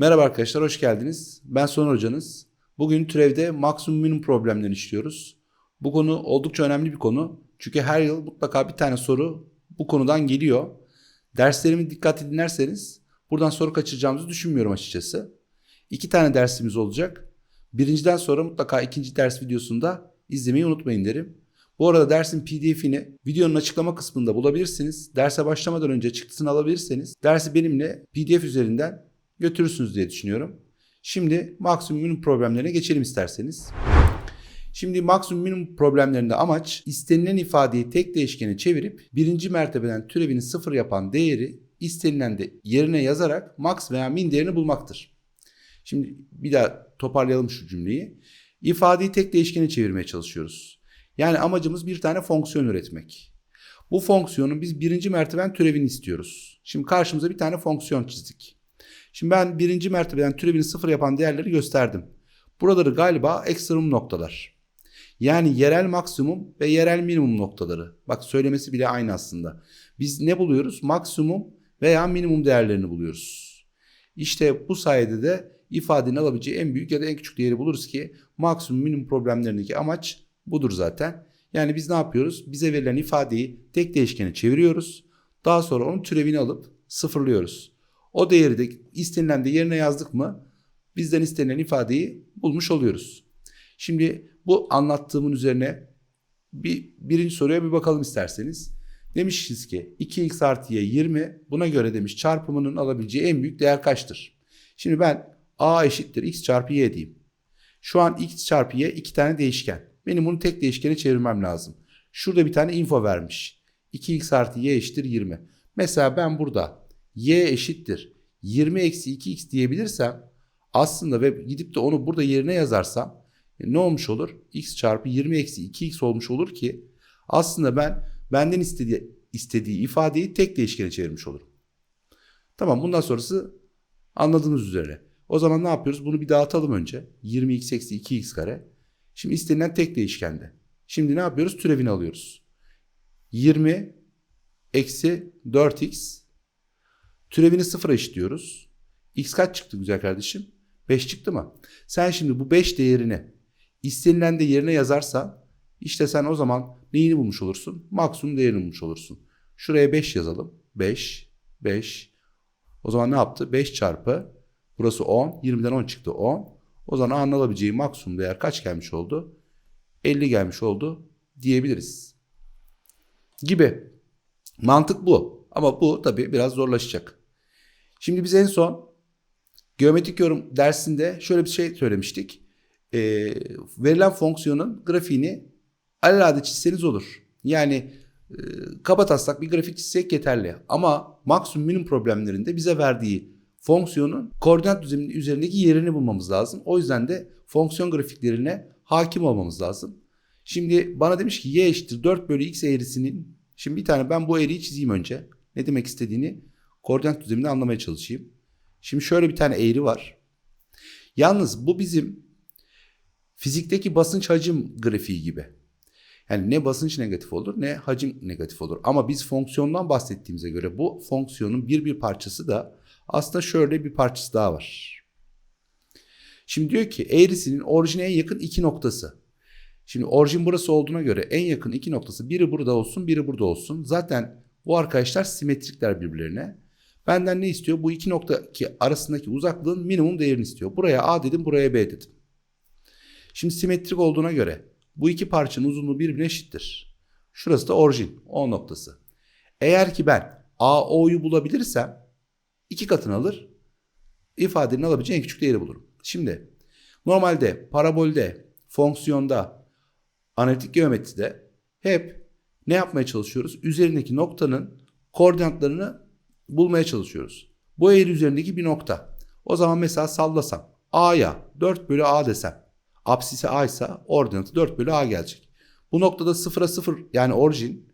Merhaba arkadaşlar, hoş geldiniz. Ben Soner Hocanız. Bugün türevde maksimum minimum problemlerini işliyoruz. Bu konu oldukça önemli bir konu. Çünkü her yıl mutlaka bir tane soru bu konudan geliyor. Derslerimi dikkatli dinlerseniz buradan soru kaçıracağımızı düşünmüyorum açıkçası. İki tane dersimiz olacak. Birinciden sonra mutlaka ikinci ders videosunda izlemeyi unutmayın derim. Bu arada dersin pdf'ini videonun açıklama kısmında bulabilirsiniz. Derse başlamadan önce çıktısını alabilirseniz dersi benimle pdf üzerinden götürürsünüz diye düşünüyorum. Şimdi maksimum minimum problemlerine geçelim isterseniz. Şimdi maksimum minimum problemlerinde amaç istenilen ifadeyi tek değişkene çevirip birinci mertebeden türevini sıfır yapan değeri istenilen de yerine yazarak max veya min değerini bulmaktır. Şimdi bir daha toparlayalım şu cümleyi. İfadeyi tek değişkene çevirmeye çalışıyoruz. Yani amacımız bir tane fonksiyon üretmek. Bu fonksiyonun biz birinci merteben türevini istiyoruz. Şimdi karşımıza bir tane fonksiyon çizdik. Şimdi ben birinci mertebeden türevini sıfır yapan değerleri gösterdim. Buraları galiba ekstremum noktalar. Yani yerel maksimum ve yerel minimum noktaları. Bak söylemesi bile aynı aslında. Biz ne buluyoruz? Maksimum veya minimum değerlerini buluyoruz. İşte bu sayede de ifadenin alabileceği en büyük ya da en küçük değeri buluruz ki maksimum minimum problemlerindeki amaç budur zaten. Yani biz ne yapıyoruz? Bize verilen ifadeyi tek değişkene çeviriyoruz. Daha sonra onun türevini alıp sıfırlıyoruz. O değeri de istenilen de yerine yazdık mı bizden istenilen ifadeyi bulmuş oluyoruz. Şimdi bu anlattığımın üzerine bir birinci soruya bir bakalım isterseniz. Demişiz ki 2x artı y 20 buna göre demiş çarpımının alabileceği en büyük değer kaçtır? Şimdi ben a eşittir x çarpı y diyeyim. Şu an x çarpı y iki tane değişken. Benim bunu tek değişkene çevirmem lazım. Şurada bir tane info vermiş. 2x artı y eşittir 20. Mesela ben burada y eşittir 20 eksi 2x diyebilirsem aslında ve gidip de onu burada yerine yazarsam e, ne olmuş olur? x çarpı 20 eksi 2x olmuş olur ki aslında ben benden istediği, istediği ifadeyi tek değişkene çevirmiş olurum. Tamam bundan sonrası anladığınız üzere. O zaman ne yapıyoruz? Bunu bir dağıtalım önce. 20x eksi 2x kare. Şimdi istenilen tek değişkende. Şimdi ne yapıyoruz? Türevini alıyoruz. 20 eksi 4x Türevini sıfıra eşitliyoruz. X kaç çıktı güzel kardeşim? 5 çıktı mı? Sen şimdi bu 5 değerini istenilen de yerine yazarsan işte sen o zaman neyini bulmuş olursun? Maksimum değerini bulmuş olursun. Şuraya 5 yazalım. 5, 5. O zaman ne yaptı? 5 çarpı burası 10. 20'den 10 çıktı 10. O zaman A'nın alabileceği maksimum değer kaç gelmiş oldu? 50 gelmiş oldu diyebiliriz. Gibi. Mantık bu. Ama bu tabii biraz zorlaşacak. Şimdi biz en son geometrik yorum dersinde şöyle bir şey söylemiştik. E, verilen fonksiyonun grafiğini alelade çizseniz olur. Yani e, kaba taslak bir grafik çizsek yeterli. Ama maksimum minimum problemlerinde bize verdiği fonksiyonun koordinat düzeninin üzerindeki yerini bulmamız lazım. O yüzden de fonksiyon grafiklerine hakim olmamız lazım. Şimdi bana demiş ki y eşittir 4 bölü x eğrisinin. Şimdi bir tane ben bu eğriyi çizeyim önce. Ne demek istediğini koordinat düzlemini anlamaya çalışayım. Şimdi şöyle bir tane eğri var. Yalnız bu bizim fizikteki basınç hacim grafiği gibi. Yani ne basınç negatif olur ne hacim negatif olur. Ama biz fonksiyondan bahsettiğimize göre bu fonksiyonun bir bir parçası da aslında şöyle bir parçası daha var. Şimdi diyor ki eğrisinin orijine en yakın iki noktası. Şimdi orijin burası olduğuna göre en yakın iki noktası biri burada olsun biri burada olsun. Zaten bu arkadaşlar simetrikler birbirlerine. Benden ne istiyor? Bu iki nokta ki arasındaki uzaklığın minimum değerini istiyor. Buraya A dedim, buraya B dedim. Şimdi simetrik olduğuna göre bu iki parçanın uzunluğu birbirine eşittir. Şurası da orijin, O noktası. Eğer ki ben AO'yu bulabilirsem iki katını alır, ifadenin alabileceği en küçük değeri bulurum. Şimdi normalde parabolde, fonksiyonda, analitik geometride hep ne yapmaya çalışıyoruz? Üzerindeki noktanın koordinatlarını bulmaya çalışıyoruz. Bu eğri üzerindeki bir nokta. O zaman mesela sallasam A'ya 4 bölü A desem apsisi A ise ordinatı 4 bölü A gelecek. Bu noktada 0'a 0 yani orijin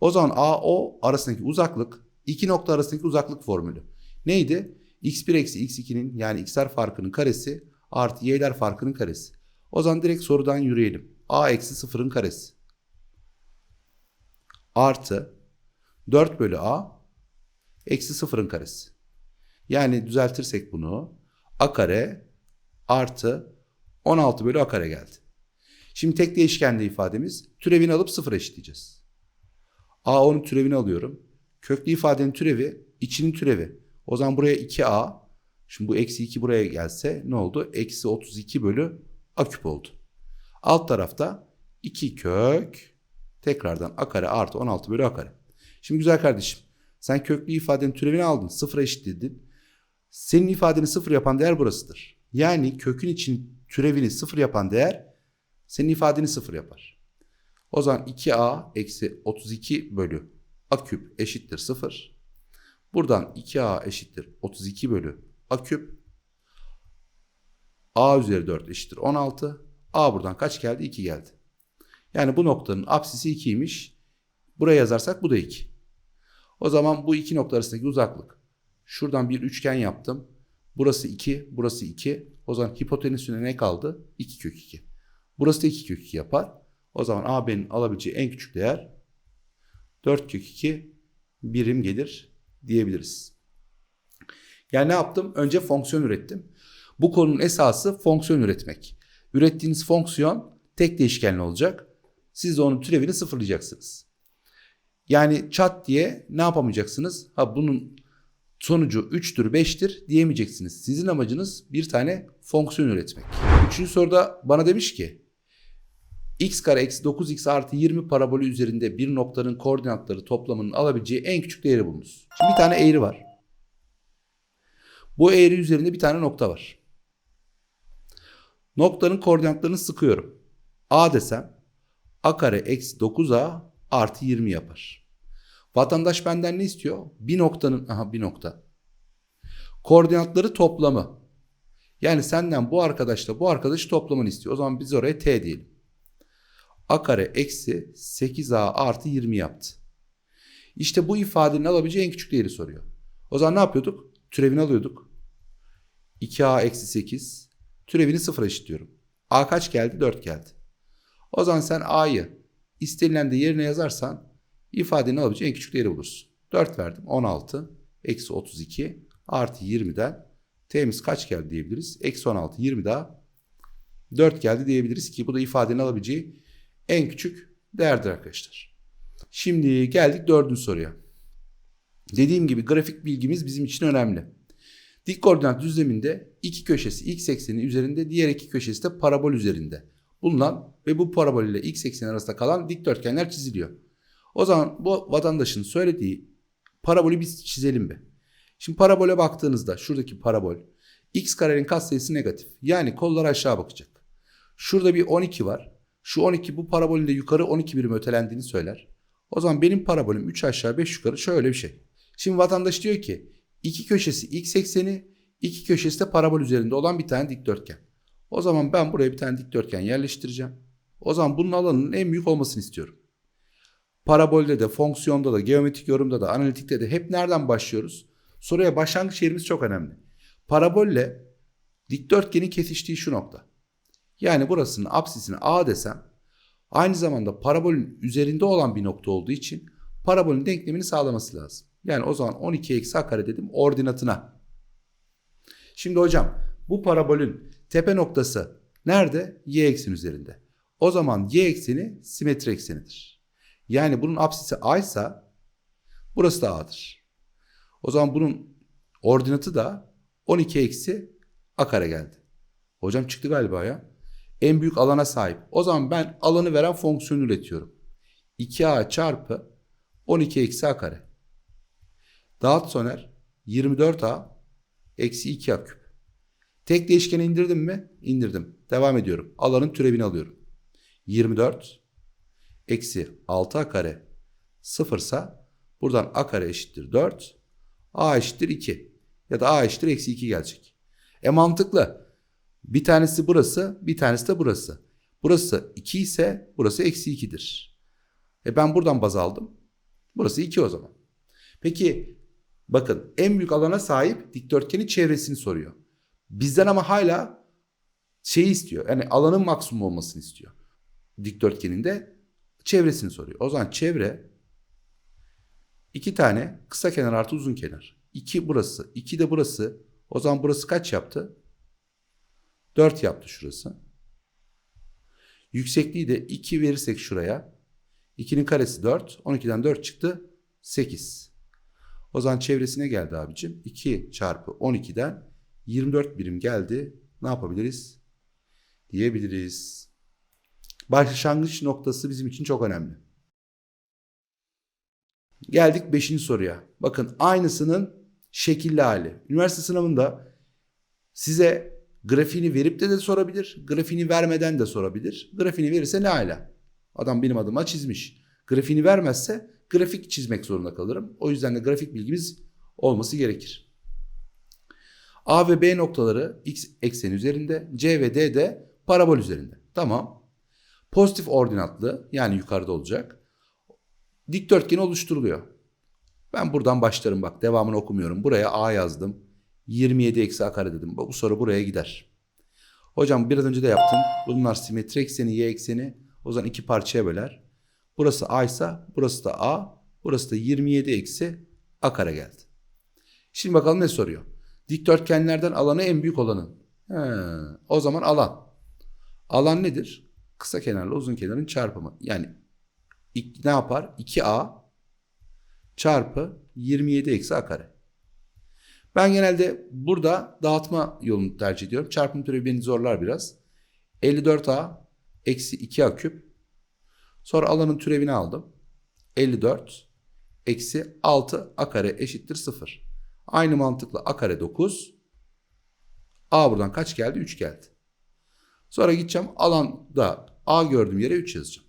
o zaman AO arasındaki uzaklık iki nokta arasındaki uzaklık formülü. Neydi? x1 eksi x2'nin yani x'ler farkının karesi artı y'ler farkının karesi. O zaman direkt sorudan yürüyelim. a eksi 0'ın karesi. Artı 4 bölü a eksi 0'ın karesi. Yani düzeltirsek bunu a kare artı 16 bölü a kare geldi. Şimdi tek değişkenli ifademiz türevini alıp sıfır eşitleyeceğiz. A10'un türevini alıyorum. Köklü ifadenin türevi içinin türevi. O zaman buraya 2a. Şimdi bu eksi 2 buraya gelse ne oldu? Eksi 32 bölü a küp oldu. Alt tarafta 2 kök tekrardan a kare artı 16 bölü a kare. Şimdi güzel kardeşim sen köklü ifadenin türevini aldın. Sıfıra eşitledin. Senin ifadeni sıfır yapan değer burasıdır. Yani kökün için türevini sıfır yapan değer senin ifadeni sıfır yapar. O zaman 2a eksi 32 bölü a küp eşittir sıfır. Buradan 2a eşittir 32 bölü a küp. a üzeri 4 eşittir 16. a buradan kaç geldi? 2 geldi. Yani bu noktanın apsisi 2'ymiş. Buraya yazarsak bu da 2. O zaman bu iki nokta arasındaki uzaklık. Şuradan bir üçgen yaptım. Burası 2, burası 2. O zaman hipotenüsüne ne kaldı? 2 kök 2. Burası da 2 kök 2 yapar. O zaman AB'nin alabileceği en küçük değer 4 kök 2 birim gelir diyebiliriz. Yani ne yaptım? Önce fonksiyon ürettim. Bu konunun esası fonksiyon üretmek. Ürettiğiniz fonksiyon tek değişkenli olacak. Siz de onun türevini sıfırlayacaksınız. Yani çat diye ne yapamayacaksınız? Ha bunun sonucu 3'tür 5'tir diyemeyeceksiniz. Sizin amacınız bir tane fonksiyon üretmek. Üçüncü soruda bana demiş ki x kare eksi 9x artı 20 parabolü üzerinde bir noktanın koordinatları toplamının alabileceği en küçük değeri bulunuz. Şimdi bir tane eğri var. Bu eğri üzerinde bir tane nokta var. Noktanın koordinatlarını sıkıyorum. A desem a kare eksi 9a artı 20 yapar. Vatandaş benden ne istiyor? Bir noktanın, aha bir nokta. Koordinatları toplamı. Yani senden bu arkadaşla bu arkadaşı toplamanı istiyor. O zaman biz oraya t diyelim. a kare eksi 8a artı 20 yaptı. İşte bu ifadenin alabileceği en küçük değeri soruyor. O zaman ne yapıyorduk? Türevini alıyorduk. 2a eksi 8. Türevini sıfıra eşitliyorum. a kaç geldi? 4 geldi. O zaman sen a'yı istenilen de yerine yazarsan ifadenin alabileceği en küçük değeri bulursun. 4 verdim. 16 eksi 32 artı 20'den t'miz kaç geldi diyebiliriz. Eksi 16 20 daha 4 geldi diyebiliriz ki bu da ifadenin alabileceği en küçük değerdir arkadaşlar. Şimdi geldik dördüncü soruya. Dediğim gibi grafik bilgimiz bizim için önemli. Dik koordinat düzleminde iki köşesi x ekseni üzerinde diğer iki köşesi de parabol üzerinde bulunan ve bu parabol ile x ekseni arasında kalan dikdörtgenler çiziliyor. O zaman bu vatandaşın söylediği parabolü biz çizelim bir. Şimdi parabole baktığınızda şuradaki parabol x karenin katsayısı negatif. Yani kollar aşağı bakacak. Şurada bir 12 var. Şu 12 bu parabolün de yukarı 12 birim ötelendiğini söyler. O zaman benim parabolüm 3 aşağı 5 yukarı şöyle bir şey. Şimdi vatandaş diyor ki iki köşesi x ekseni, iki köşesi de parabol üzerinde olan bir tane dikdörtgen. O zaman ben buraya bir tane dikdörtgen yerleştireceğim. O zaman bunun alanının en büyük olmasını istiyorum. Parabolde de, fonksiyonda da, geometrik yorumda da, analitikte de hep nereden başlıyoruz? Soruya başlangıç yerimiz çok önemli. Parabolle dikdörtgenin kesiştiği şu nokta. Yani burasının apsisine A desem aynı zamanda parabolün üzerinde olan bir nokta olduğu için parabolün denklemini sağlaması lazım. Yani o zaman 12 eksi a kare dedim ordinatına. Şimdi hocam bu parabolün tepe noktası nerede? Y ekseni üzerinde. O zaman y ekseni simetri eksenidir. Yani bunun apsisi a ise burası da a'dır. O zaman bunun ordinatı da 12 eksi a kare geldi. Hocam çıktı galiba ya. En büyük alana sahip. O zaman ben alanı veren fonksiyonu üretiyorum. 2a çarpı 12 eksi a kare. Dağıt soner 24a eksi 2a küp. Tek değişkeni indirdim mi? İndirdim. Devam ediyorum. Alanın türevini alıyorum. 24 eksi 6a kare sıfırsa buradan a kare eşittir 4. a eşittir 2. Ya da a eşittir eksi 2 gelecek. E mantıklı. Bir tanesi burası, bir tanesi de burası. Burası 2 ise burası eksi 2'dir. E ben buradan baz aldım. Burası 2 o zaman. Peki bakın en büyük alana sahip dikdörtgenin çevresini soruyor. Bizden ama hala şey istiyor. Yani alanın maksimum olmasını istiyor. Dikdörtgenin de çevresini soruyor. O zaman çevre iki tane kısa kenar artı uzun kenar. 2 burası, 2 de burası. O zaman burası kaç yaptı? 4 yaptı şurası. Yüksekliği de 2 verirsek şuraya. 2'nin karesi 4. 12'den 4 çıktı. 8. O zaman çevresine geldi abicim. 2 çarpı 12'den 24 birim geldi. Ne yapabiliriz? Diyebiliriz. Başlangıç noktası bizim için çok önemli. Geldik 5. soruya. Bakın aynısının şekilli hali. Üniversite sınavında size grafiğini verip de de sorabilir. Grafiğini vermeden de sorabilir. Grafiğini verirse ne ala. Adam benim adıma çizmiş. Grafiğini vermezse grafik çizmek zorunda kalırım. O yüzden de grafik bilgimiz olması gerekir. A ve B noktaları x ekseni üzerinde, C ve D de parabol üzerinde. Tamam. Pozitif ordinatlı yani yukarıda olacak. Dikdörtgen oluşturuluyor. Ben buradan başlarım bak devamını okumuyorum. Buraya A yazdım. 27 eksi A kare dedim. Bu soru buraya gider. Hocam biraz önce de yaptım. Bunlar simetri ekseni, y ekseni. O zaman iki parçaya böler. Burası A ise burası da A. Burası da 27 eksi A kare geldi. Şimdi bakalım ne soruyor. Dikdörtgenlerden alanı en büyük olanın. He, o zaman alan. Alan nedir? Kısa kenarla uzun kenarın çarpımı. Yani ne yapar? 2A çarpı 27 eksi A kare. Ben genelde burada dağıtma yolunu tercih ediyorum. Çarpım türevi beni zorlar biraz. 54A eksi 2A küp. Sonra alanın türevini aldım. 54 eksi 6 A kare eşittir 0. Aynı mantıkla A kare 9. A buradan kaç geldi? 3 geldi. Sonra gideceğim alanda A gördüğüm yere 3 yazacağım.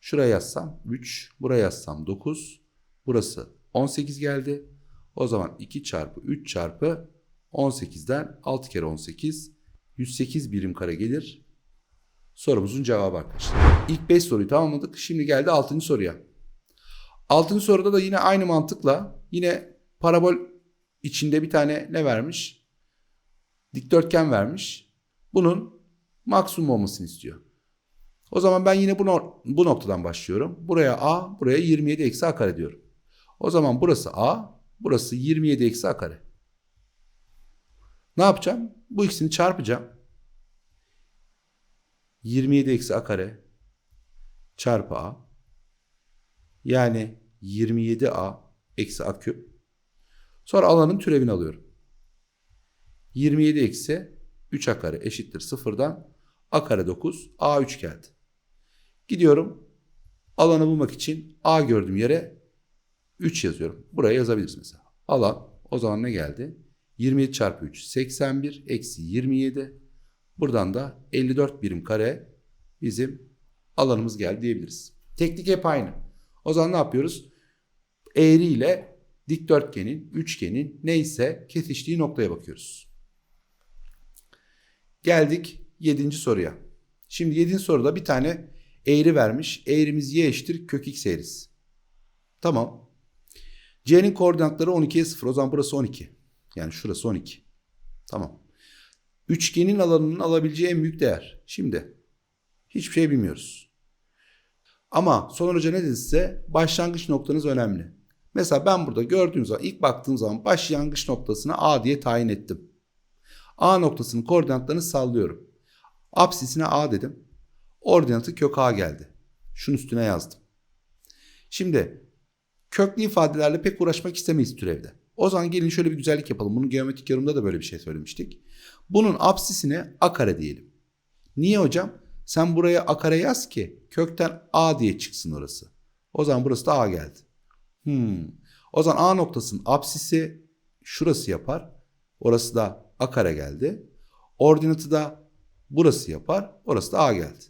Şuraya yazsam 3, buraya yazsam 9. Burası 18 geldi. O zaman 2 çarpı 3 çarpı 18'den 6 kere 18 108 birim kare gelir. Sorumuzun cevabı arkadaşlar. İlk 5 soruyu tamamladık. Şimdi geldi 6. soruya. 6. soruda da yine aynı mantıkla yine parabol içinde bir tane ne vermiş? Dikdörtgen vermiş. Bunun maksimum olmasını istiyor. O zaman ben yine bu, no- bu noktadan başlıyorum. Buraya A, buraya 27 eksi A kare diyorum. O zaman burası A, burası 27 eksi A kare. Ne yapacağım? Bu ikisini çarpacağım. 27 eksi A kare çarpı A. Yani 27A eksi A küp. Sonra alanın türevini alıyorum. 27 eksi 3A kare eşittir sıfırdan A kare 9, A 3 geldi. Gidiyorum. Alanı bulmak için A gördüğüm yere 3 yazıyorum. Buraya yazabiliriz mesela. Alan o zaman ne geldi? 27 çarpı 3 81 eksi 27. Buradan da 54 birim kare bizim alanımız geldi diyebiliriz. Teknik hep aynı. O zaman ne yapıyoruz? Eğri ile dikdörtgenin, üçgenin neyse kesiştiği noktaya bakıyoruz. Geldik 7. soruya. Şimdi 7. soruda bir tane eğri vermiş. Eğrimiz y eşittir kök x eğrisi. Tamam. C'nin koordinatları 12'ye 0. O zaman burası 12. Yani şurası 12. Tamam. Üçgenin alanının alabileceği en büyük değer. Şimdi hiçbir şey bilmiyoruz. Ama Soner Hoca ne dedi size? Başlangıç noktanız önemli. Mesela ben burada gördüğüm zaman ilk baktığım zaman başlangıç noktasına A diye tayin ettim. A noktasının koordinatlarını sallıyorum. Apsisine A dedim. Ordinatı kök A geldi. Şunun üstüne yazdım. Şimdi köklü ifadelerle pek uğraşmak istemeyiz türevde. O zaman gelin şöyle bir güzellik yapalım. Bunu geometrik yorumda da böyle bir şey söylemiştik. Bunun apsisine A kare diyelim. Niye hocam? Sen buraya A kare yaz ki kökten A diye çıksın orası. O zaman burası da A geldi. Hmm. O zaman A noktasının apsisi şurası yapar. Orası da A kare geldi. Ordinatı da burası yapar. Orası da A geldi.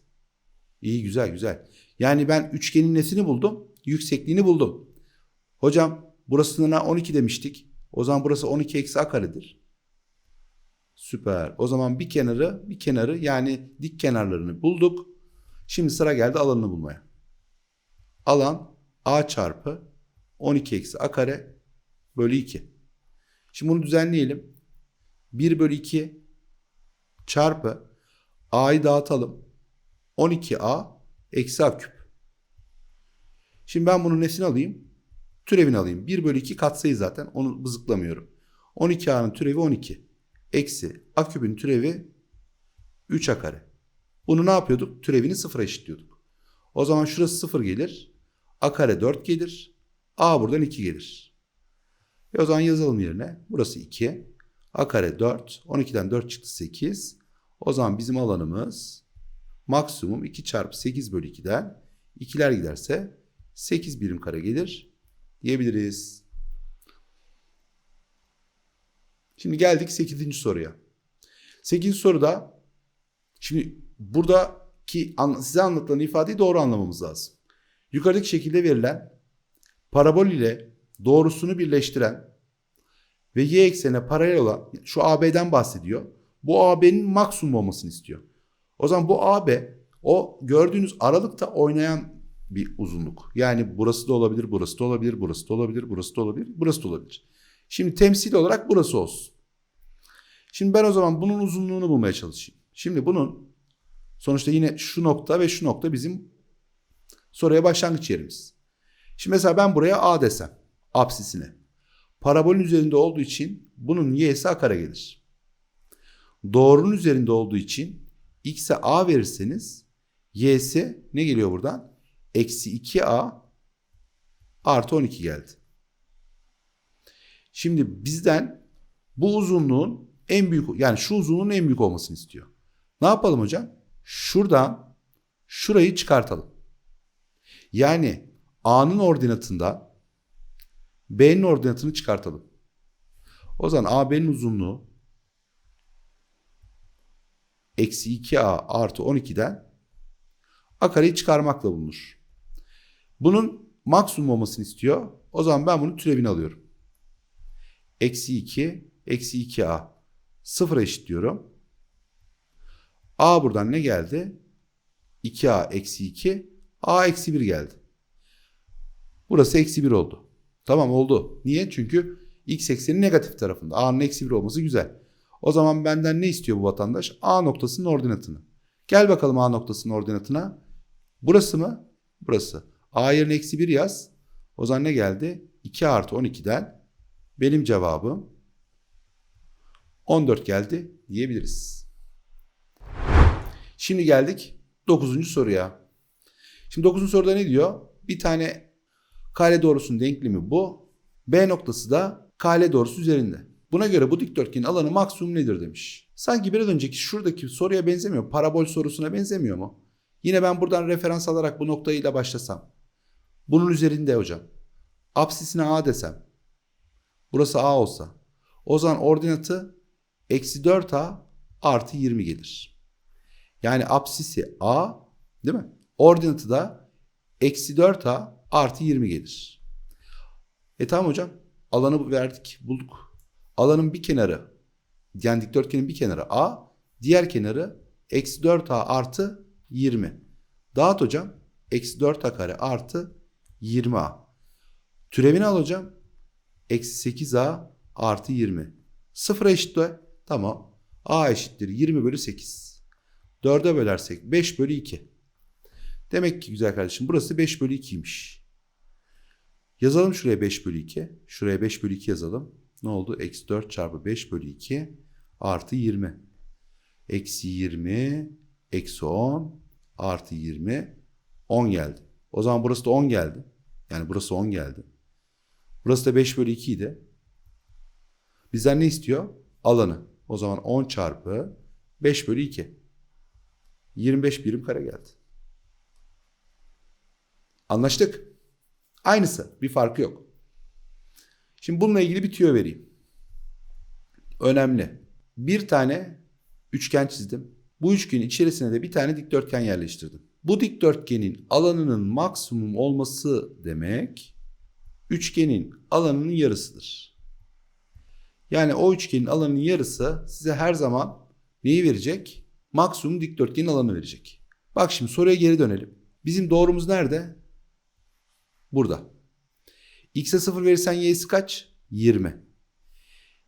İyi güzel güzel. Yani ben üçgenin nesini buldum? Yüksekliğini buldum. Hocam burasına 12 demiştik. O zaman burası 12 eksi A karedir. Süper. O zaman bir kenarı bir kenarı yani dik kenarlarını bulduk. Şimdi sıra geldi alanını bulmaya. Alan A çarpı 12 eksi A kare bölü 2. Şimdi bunu düzenleyelim. 1 bölü 2 çarpı A'yı dağıtalım. 12A eksi A küp. Şimdi ben bunun nesini alayım? Türevini alayım. 1 bölü 2 katsayı zaten. Onu bızıklamıyorum. 12A'nın türevi 12. Eksi A küpün türevi 3a kare. Bunu ne yapıyorduk? Türevini sıfıra eşitliyorduk. O zaman şurası 0 gelir. a kare 4 gelir. A buradan 2 gelir. E o zaman yazalım yerine. Burası 2. a kare 4. 12'den 4 çıktı 8. O zaman bizim alanımız maksimum 2 çarpı 8 bölü 2'den 2'ler giderse 8 birim kare gelir diyebiliriz. Şimdi geldik 8. soruya. 8. soruda şimdi buradaki size anlatılan ifadeyi doğru anlamamız lazım. Yukarıdaki şekilde verilen parabol ile doğrusunu birleştiren ve y eksenine paralel olan şu AB'den bahsediyor. Bu AB'nin maksimum olmasını istiyor. O zaman bu AB o gördüğünüz aralıkta oynayan bir uzunluk. Yani burası da olabilir, burası da olabilir, burası da olabilir, burası da olabilir, burası da olabilir. Şimdi temsil olarak burası olsun. Şimdi ben o zaman bunun uzunluğunu bulmaya çalışayım. Şimdi bunun sonuçta yine şu nokta ve şu nokta bizim soruya başlangıç yerimiz. Şimdi mesela ben buraya A desem apsisine. Parabolün üzerinde olduğu için bunun y'si a kare gelir. Doğrunun üzerinde olduğu için x'e a verirseniz y'si ne geliyor buradan? Eksi 2a artı 12 geldi. Şimdi bizden bu uzunluğun en büyük yani şu uzunluğun en büyük olmasını istiyor. Ne yapalım hocam? Şuradan şurayı çıkartalım. Yani a'nın ordinatında b'nin ordinatını çıkartalım. O zaman AB'nin uzunluğu eksi 2a artı 12'den a kareyi çıkarmakla bulunur. Bunun maksimum olmasını istiyor. O zaman ben bunun türevini alıyorum. Eksi 2 eksi 2a sıfıra eşitliyorum. a buradan ne geldi? 2a eksi 2 a eksi 1 geldi. Burası eksi 1 oldu. Tamam oldu. Niye? Çünkü x eksenin negatif tarafında. A'nın eksi 1 olması güzel. O zaman benden ne istiyor bu vatandaş? A noktasının ordinatını. Gel bakalım A noktasının ordinatına. Burası mı? Burası. A yerine eksi 1 yaz. O zaman ne geldi? 2 artı 12'den benim cevabım 14 geldi diyebiliriz. Şimdi geldik 9. soruya. Şimdi 9. soruda ne diyor? Bir tane kare doğrusunun denklemi bu. B noktası da kare doğrusu üzerinde. Buna göre bu dikdörtgenin alanı maksimum nedir demiş. Sanki biraz önceki şuradaki soruya benzemiyor. Parabol sorusuna benzemiyor mu? Yine ben buradan referans alarak bu noktayla başlasam. Bunun üzerinde hocam. Apsisine A desem. Burası A olsa. O zaman ordinatı eksi 4A artı 20 gelir. Yani apsisi A değil mi? Ordinatı da eksi 4A artı 20 gelir. E tamam hocam. Alanı verdik, bulduk. Alanın bir kenarı, yani dikdörtgenin bir kenarı A, diğer kenarı eksi 4A artı 20. Dağıt hocam. Eksi 4A kare artı 20A. Türevini al hocam. Eksi 8A artı 20. Sıfıra eşitle. Tamam. A eşittir 20 bölü 8. 4'e bölersek 5 bölü 2. Demek ki güzel kardeşim burası 5 bölü 2'ymiş. Yazalım şuraya 5 bölü 2. Şuraya 5 bölü 2 yazalım. Ne oldu? Eksi 4 çarpı 5 bölü 2 artı 20. Eksi 20 eksi 10 artı 20 10 geldi. O zaman burası da 10 geldi. Yani burası 10 geldi. Burası da 5 bölü 2 idi. Bizden ne istiyor? Alanı. O zaman 10 çarpı 5 bölü 2. 25 birim kare geldi. Anlaştık. Aynısı. Bir farkı yok. Şimdi bununla ilgili bir tüyo vereyim. Önemli. Bir tane üçgen çizdim. Bu üçgenin içerisine de bir tane dikdörtgen yerleştirdim. Bu dikdörtgenin alanının maksimum olması demek üçgenin alanının yarısıdır. Yani o üçgenin alanının yarısı size her zaman neyi verecek? Maksimum dikdörtgenin alanı verecek. Bak şimdi soruya geri dönelim. Bizim doğrumuz nerede? Burada. X'e 0 verirsen y'si kaç? 20.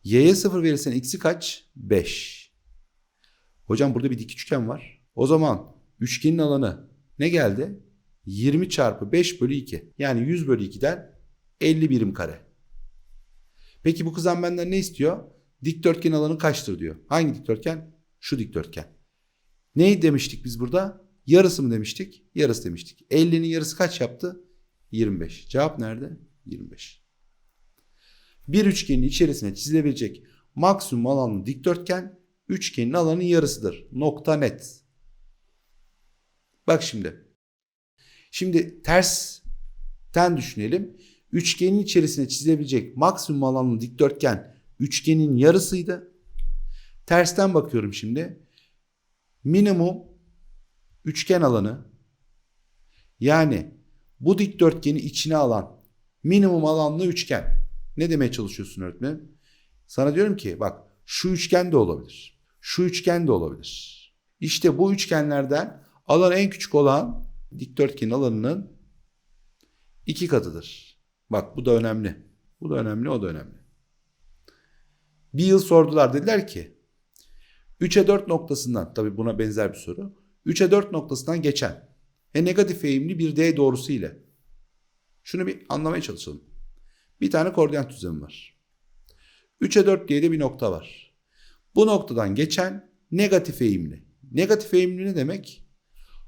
Y'ye 0 verirsen x'i kaç? 5. Hocam burada bir dik üçgen var. O zaman üçgenin alanı ne geldi? 20 çarpı 5 bölü 2. Yani 100 bölü 2'den 50 birim kare. Peki bu kızan benden ne istiyor? Dikdörtgen alanı kaçtır diyor. Hangi dikdörtgen? Şu dikdörtgen. Neyi demiştik biz burada? Yarısı mı demiştik? Yarısı demiştik. 50'nin yarısı kaç yaptı? 25. Cevap nerede? 25. Bir üçgenin içerisine çizilebilecek maksimum alanlı dikdörtgen üçgenin alanının yarısıdır. Nokta net. Bak şimdi. Şimdi tersten düşünelim. Üçgenin içerisine çizilebilecek maksimum alanlı dikdörtgen üçgenin yarısıydı. Tersten bakıyorum şimdi. Minimum üçgen alanı yani bu dikdörtgeni içine alan minimum alanlı üçgen. Ne demeye çalışıyorsun öğretmenim? Sana diyorum ki bak şu üçgen de olabilir. Şu üçgen de olabilir. İşte bu üçgenlerden alan en küçük olan dikdörtgenin alanının iki katıdır. Bak bu da önemli. Bu da önemli, o da önemli. Bir yıl sordular dediler ki 3'e 4 noktasından tabi buna benzer bir soru. 3'e 4 noktasından geçen ve negatif eğimli bir D doğrusu ile şunu bir anlamaya çalışalım. Bir tane koordinat düzlemi var. 3'e 4 diye de bir nokta var. Bu noktadan geçen negatif eğimli. Negatif eğimli ne demek?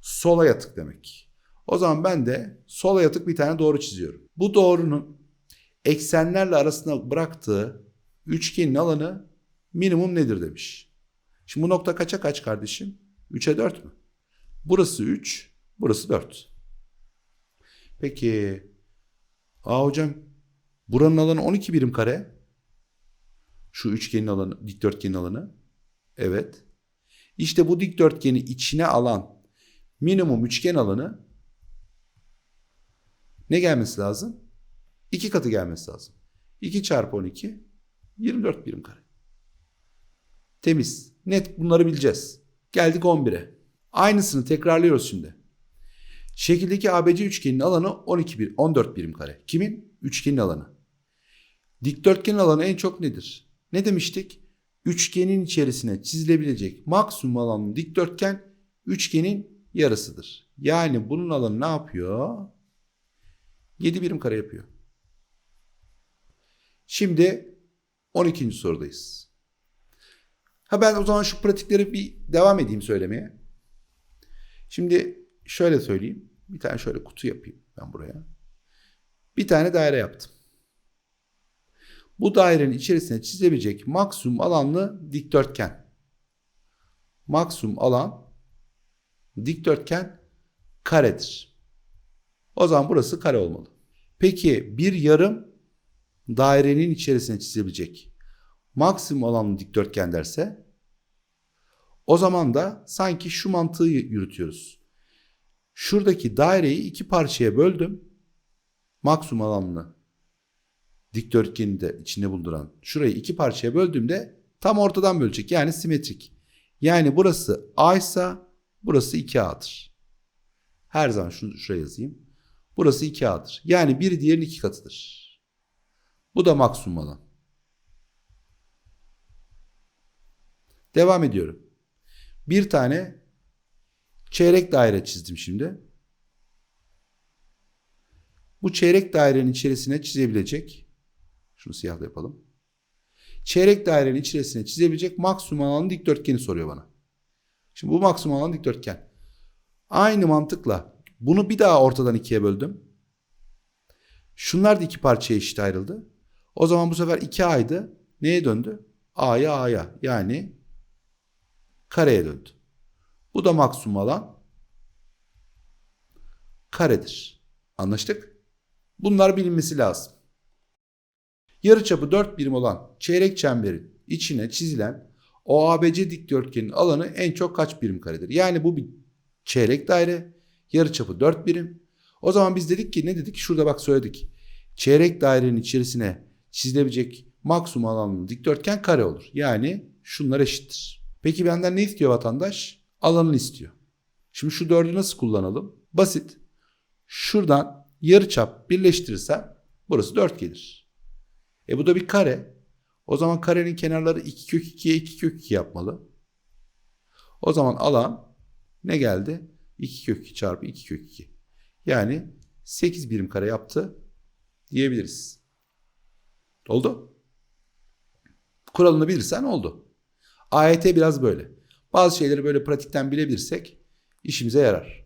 Sola yatık demek. O zaman ben de sola yatık bir tane doğru çiziyorum. Bu doğrunun eksenlerle arasında bıraktığı üçgenin alanı minimum nedir demiş. Şimdi bu nokta kaça kaç kardeşim? 3'e 4 mü? Burası 3, burası 4. Peki, aa hocam buranın alanı 12 birim kare. Şu üçgenin alanı, dikdörtgenin alanı. Evet. İşte bu dikdörtgeni içine alan minimum üçgen alanı ne gelmesi lazım? İki katı gelmesi lazım. 2 çarpı 12 24 birim kare. Temiz. Net bunları bileceğiz. Geldik 11'e. Aynısını tekrarlıyoruz şimdi. Şekildeki ABC üçgenin alanı 12 bir, 14 birim kare. Kimin? Üçgenin alanı. Dikdörtgenin alanı en çok nedir? Ne demiştik? Üçgenin içerisine çizilebilecek maksimum alanlı dikdörtgen üçgenin yarısıdır. Yani bunun alanı ne yapıyor? 7 birim kare yapıyor. Şimdi 12. sorudayız. Ha ben o zaman şu pratikleri bir devam edeyim söylemeye. Şimdi şöyle söyleyeyim. Bir tane şöyle kutu yapayım ben buraya. Bir tane daire yaptım. Bu dairenin içerisine çizebilecek maksimum alanlı dikdörtgen. Maksimum alan dikdörtgen karedir. O zaman burası kare olmalı. Peki bir yarım dairenin içerisine çizebilecek maksimum alanlı dikdörtgen derse o zaman da sanki şu mantığı yürütüyoruz. Şuradaki daireyi iki parçaya böldüm. Maksimum alanlı dikdörtgeni de içinde bulunduran şurayı iki parçaya böldüğümde tam ortadan bölecek. Yani simetrik. Yani burası A ise burası 2A'dır. Her zaman şunu şuraya yazayım. Burası 2A'dır. Yani biri diğerinin iki katıdır. Bu da maksimum alan. Devam ediyorum. Bir tane çeyrek daire çizdim şimdi. Bu çeyrek dairenin içerisine çizebilecek şunu siyahla yapalım. Çeyrek dairenin içerisine çizebilecek maksimum alanlı dikdörtgeni soruyor bana. Şimdi bu maksimum alan dikdörtgen. Aynı mantıkla bunu bir daha ortadan ikiye böldüm. Şunlar da iki parçaya eşit ayrıldı. O zaman bu sefer 2A'ydı. Neye döndü? A'ya A'ya. Yani kareye döndü. Bu da maksimum alan karedir. Anlaştık? Bunlar bilinmesi lazım. Yarıçapı 4 birim olan çeyrek çemberin içine çizilen OABC dikdörtgenin alanı en çok kaç birim karedir? Yani bu bir çeyrek daire. Yarıçapı 4 birim. O zaman biz dedik ki ne dedik? Şurada bak söyledik. Çeyrek dairenin içerisine çizilebilecek maksimum alanlı dikdörtgen kare olur. Yani şunlar eşittir. Peki benden ne istiyor vatandaş? Alanını istiyor. Şimdi şu dördü nasıl kullanalım? Basit. Şuradan yarıçap birleştirirsem burası 4 gelir. E bu da bir kare. O zaman karenin kenarları 2 kök 2'ye 2 kök 2 yapmalı. O zaman alan ne geldi? 2 kök 2 çarpı 2 kök 2. Yani 8 birim kare yaptı diyebiliriz. Oldu. Kuralını bilirsen oldu. AYT biraz böyle. Bazı şeyleri böyle pratikten bilebilirsek işimize yarar.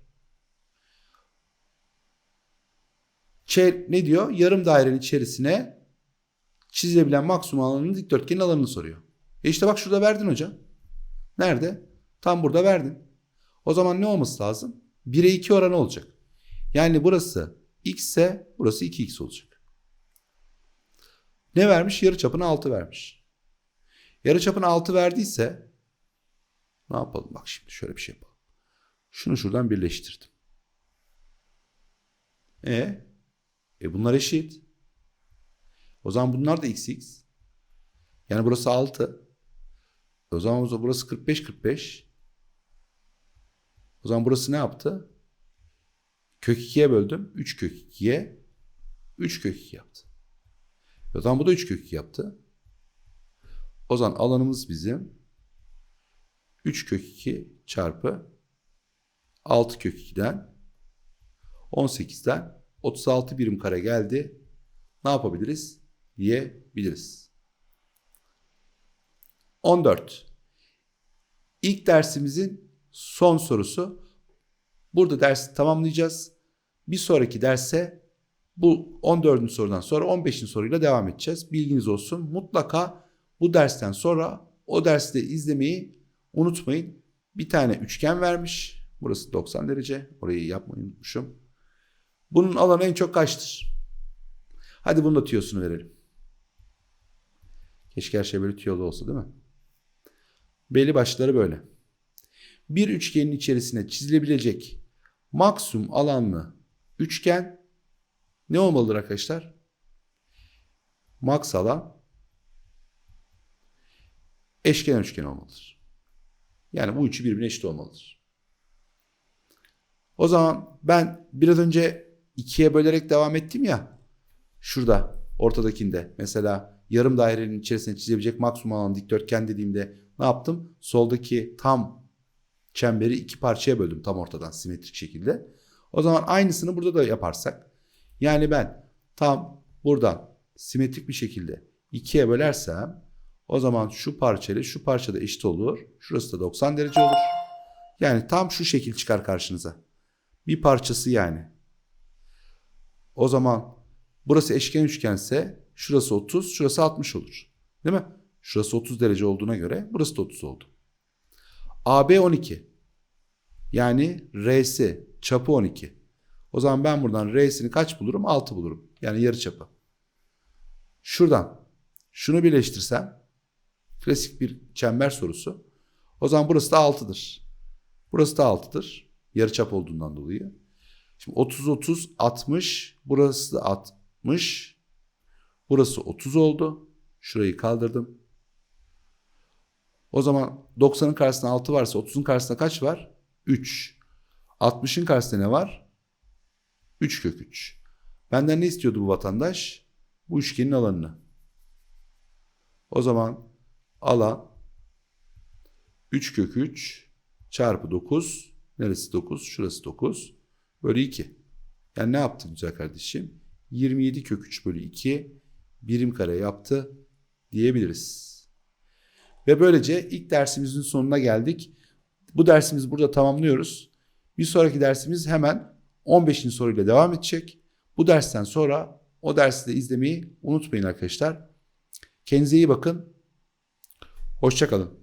Çe- ne diyor? Yarım dairenin içerisine çizilebilen maksimum alanının dikdörtgenin alanını soruyor. E işte bak şurada verdin hocam. Nerede? Tam burada verdin. O zaman ne olması lazım? 1'e 2 oranı olacak. Yani burası x ise burası 2x olacak. Ne vermiş? Yarıçapını 6 vermiş. Yarıçapını 6 verdiyse ne yapalım? Bak şimdi şöyle bir şey yapalım. Şunu şuradan birleştirdim. E, e bunlar eşit. O zaman bunlar da x x. Yani burası 6. O zaman burası 45 45. O zaman burası ne yaptı? Kök 2'ye böldüm. 3 kök 2'ye 3 kök 2 yaptı. O zaman bu da 3 kök 2 yaptı. O zaman alanımız bizim 3 kök 2 çarpı 6 kök 2'den 18'den 36 birim kare geldi. Ne yapabiliriz? Diyebiliriz. 14. İlk dersimizin son sorusu. Burada dersi tamamlayacağız. Bir sonraki derse bu 14. sorudan sonra 15. soruyla devam edeceğiz. Bilginiz olsun. Mutlaka bu dersten sonra o dersi de izlemeyi unutmayın. Bir tane üçgen vermiş. Burası 90 derece. Orayı yapmayı unutmuşum. Bunun alanı en çok kaçtır? Hadi bunun da tüyosunu verelim. Keşke her şey böyle tüyolu olsa değil mi? Belli başları böyle. Bir üçgenin içerisine çizilebilecek maksimum alanlı üçgen ne olmalıdır arkadaşlar? Max alan eşkenar üçgen olmalıdır. Yani bu üçü birbirine eşit olmalıdır. O zaman ben biraz önce ikiye bölerek devam ettim ya. Şurada ortadakinde mesela yarım dairenin içerisine çizebilecek maksimum alan dikdörtgen dediğimde ne yaptım? Soldaki tam çemberi iki parçaya böldüm tam ortadan simetrik şekilde. O zaman aynısını burada da yaparsak yani ben tam buradan simetrik bir şekilde ikiye bölersem o zaman şu parçayla şu parça da eşit olur. Şurası da 90 derece olur. Yani tam şu şekil çıkar karşınıza. Bir parçası yani. O zaman burası eşkenar üçgense şurası 30, şurası 60 olur. Değil mi? Şurası 30 derece olduğuna göre burası da 30 oldu. AB 12. Yani R'si çapı 12. O zaman ben buradan R'sini kaç bulurum? 6 bulurum. Yani yarı çapı. Şuradan şunu birleştirsem klasik bir çember sorusu. O zaman burası da 6'dır. Burası da 6'dır. Yarı çap olduğundan dolayı. Şimdi 30 30 60 burası da 60. Burası 30 oldu. Şurayı kaldırdım. O zaman 90'ın karşısında 6 varsa 30'un karşısında kaç var? 3. 60'ın karşısında ne var? 3 kök 3. Benden ne istiyordu bu vatandaş? Bu üçgenin alanını. O zaman alan 3 kök 3 çarpı 9. Neresi 9? Şurası 9. Bölü 2. Yani ne yaptı güzel kardeşim? 27 kök 3 bölü 2 birim kare yaptı diyebiliriz. Ve böylece ilk dersimizin sonuna geldik. Bu dersimizi burada tamamlıyoruz. Bir sonraki dersimiz hemen 15. soruyla devam edecek. Bu dersten sonra o dersi de izlemeyi unutmayın arkadaşlar. Kendinize iyi bakın. Hoşçakalın.